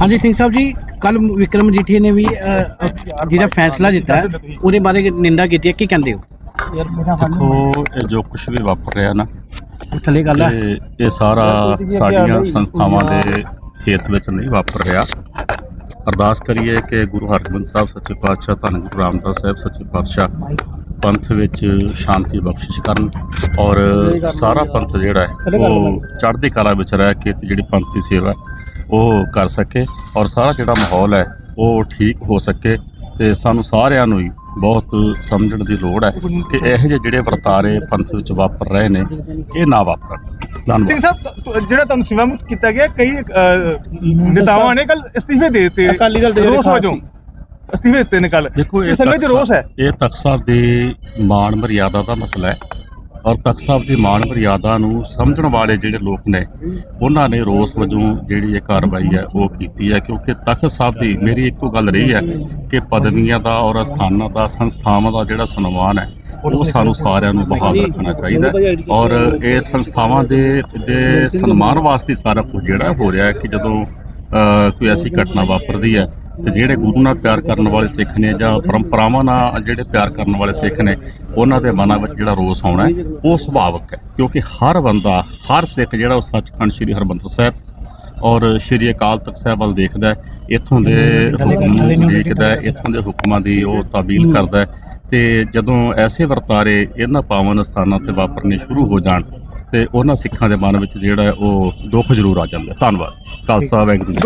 ਹਾਂਜੀ ਸਿੰਘ ਸਾਹਿਬ ਜੀ ਕੱਲ ਵਿਕਰਮ ਜੀਠੀ ਨੇ ਵੀ ਅ, ਅ, ਜਿਹੜਾ ਫੈਸਲਾ ਦਿੱਤਾ ਹੈ, ਉਹਦੇ ਬਾਰੇ ਨਿੰਦਾ ਕੀਤੀ ਹੈ ਕੀ ਕਹਿੰਦੇ ਹੋ? ਦੇਖੋ ਇਹ ਜੋ ਕੁਝ ਵੀ ਵਾਪਰ ਰਿਹਾ ਨਾ ਥੱਲੇ ਗੱਲ ਹੈ। ਇਹ ਇਹ ਸਾਰਾ ਸਾਡੀਆਂ ਸੰਸਥਾਵਾਂ ਦੇ ਹੇਤ ਵਿੱਚ ਨਹੀਂ ਵਾਪਰ ਰਿਹਾ। ਅਰਦਾਸ ਕਰੀਏ ਕਿ ਗੁਰੂ ਹਰਗੋਬਿੰਦ ਸਾਹਿਬ ਸੱਚੇ ਪਾਤਸ਼ਾਹ ਧੰਨ ਗੁਰੂ ਰਾਮਦਾਸ ਸਾਹਿਬ ਸੱਚੇ ਪਾਤਸ਼ਾਹ ਪੰਥ ਵਿੱਚ ਸ਼ਾਂਤੀ ਬਖਸ਼ਿਸ਼ ਕਰਨ ਔਰ ਸਾਰਾ ਪੰਥ ਜਿਹੜਾ ਹੈ ਉਹ ਚੜ੍ਹਦੀ ਕਲਾ ਵਿੱਚ ਰਹਿ ਕੇ ਤੇ ਜਿਹੜੀ ਪੰਥ ਦੀ ਸੇਵਾ ਹੈ, ਉਹ ਕਰ ਸਕੇ ਔਰ ਸਾਰਾ ਜਿਹੜਾ ਮਾਹੌਲ ਹੈ ਉਹ ਠੀਕ ਹੋ ਸਕੇ ਤੇ ਸਾਨੂੰ ਸਾਰਿਆਂ ਨੂੰ ਹੀ ਬਹੁਤ ਸਮਝਣ ਦੀ ਲੋੜ ਹੈ ਕਿ ਇਹੋ ਜਿਹੇ ਜਿਹੜੇ ਵਰਤਾਰੇ ਪੰਥ ਵਿੱਚ ਵਾਪਰ ਰਹੇ ਨੇ ਇਹ ਨਾ ਵਾਪਰਨ। ਸਿੰਘ ਧੰਨਵਾਦ ਸਾਹਿਬ ਤੁ- ਜਿਹੜਾ ਤੁਹਾਨੂੰ ਸੇਵਾ ਮੁਕਤ ਕੀਤਾ ਗਿਆ ਕਈ ਨੇਤਾਵਾਂ ਨੇ ਕੱਲ ਅਸਤੀਫੇ ਦੇ ਦਿੱਤੇ। ਅਕਾਲੀ ਦਲ ਦੇ ਰੋਸ ਵਜੋਂ ਅਸਤੀਫੇ ਦਿੱਤੇ ਨੇ ਕੱਲ ਦੇਖੋ ਇਹ ਸੰਗਤ 'ਚ ਤਖ਼ਤ ਰੋਸ ਹੈ। ਸਾਹਿਬ- ਇਹ ਤਖਤ ਸਾਹਿਬ ਦੀ ਮਾਣ ਮਰਿਆਦਾ ਦਾ ਮਸਲਾ ਹੈ। ਔਰ ਤਖਤ ਸਾਹਿਬ ਦੀ ਮਾਣ ਮਰਿਆਦਾ ਨੂੰ ਸਮਝਣ ਵਾਲੇ ਜਿਹੜੇ ਲੋਕ ਨੇ, ਉਹਨਾਂ ਨੇ ਰੋਸ ਵਜੋਂ ਜਿਹੜੀ ਇਹ ਕਾਰਵਾਈ ਹੈ, ਉਹ ਕੀਤੀ ਹੈ। ਕਿਉਂਕਿ ਤਖਤ ਸਾਹਿਬ ਦੀ ਮੇਰੀ ਇੱਕੋ ਗੱਲ ਰਹੀ ਹੈ ਕਿ ਪਦਵੀਆਂ ਦਾ ਔਰ ਅਸਥਾਨਾਂ ਦਾ, ਸੰਸਥਾਵਾਂ ਦਾ ਜਿਹੜਾ ਸਨਮਾਨ ਹੈ, ਉਹ ਸਾਨੂੰ ਸਾਰਿਆਂ ਨੂੰ ਬਹਾਲ ਰੱਖਣਾ ਚਾਹੀਦਾ ਔਰ ਇਹ ਸੰਸਥਾਵਾਂ ਦੇ ਦੇ ਸਨਮਾਨ ਵਾਸਤੇ ਸਾਰਾ ਕੁਝ ਜਿਹੜਾ ਹੋ ਰਿਹਾ ਹੈ ਕਿ ਜਦੋਂ ਕੋਈ ਐਸੀ ਘਟਨਾ ਵਾਪਰਦੀ ਹੈ ਤੇ ਜਿਹੜੇ ਗੁਰੂ ਨਾਲ ਪਿਆਰ ਕਰਨ ਵਾਲੇ ਸਿੱਖ ਨੇ ਜਾਂ ਪਰੰਪਰਾਵਾਂ ਨਾਲ ਜਿਹੜੇ ਪਿਆਰ ਕਰਨ ਵਾਲੇ ਸਿੱਖ ਨੇ ਉਹਨਾਂ ਦੇ ਮਨਾਂ ਵਿੱਚ ਜਿਹੜਾ ਰੋਸ ਆਉਣਾ ਉਹ ਸੁਭਾਵਕ ਹੈ। ਕਿਉਂਕਿ ਹਰ ਬੰਦਾ ਹਰ ਸਿੱਖ ਜਿਹੜਾ ਉਹ ਸੱਚਖੰਡ ਸ੍ਰੀ ਹਰਮੰਦਰ ਸਾਹਿਬ ਔਰ ਸ੍ਰੀ ਅਕਾਲ ਤਖਤ ਸਾਹਿਬ ਵੱਲ ਦੇਖਦਾ ਹੈ ਇੱਥੋਂ ਦੇ ਹੁਕਮ ਨੂੰ ਦੇਖਦਾ ਹੈ ਇੱਥੋਂ ਦੇ ਹੁਕਮਾਂ ਦੀ ਉਹ ਤਾਬੀਲ ਕਰਦਾ ਹੈ। ਤੇ ਜਦੋਂ ਐਸੇ ਵਰਤਾਰੇ ਇਹਨਾਂ ਪਾਵਨ ਸਥਾਨਾਂ ਤੇ ਵਾਪਰਨੇ ਸ਼ੁਰੂ ਹੋ ਜਾਣ ਤੇ ਉਹਨਾਂ ਸਿੱਖਾਂ ਦੇ ਮਨ ਵਿੱਚ ਜਿਹੜਾ ਉਹ ਦੁੱਖ ਜ਼ਰੂਰ ਆ ਜਾਂਦਾ। ਧੰਨਵਾਦ। ਖਾਲਸਾ ਵਾਹਿਗੁਰੂ ਜੀ।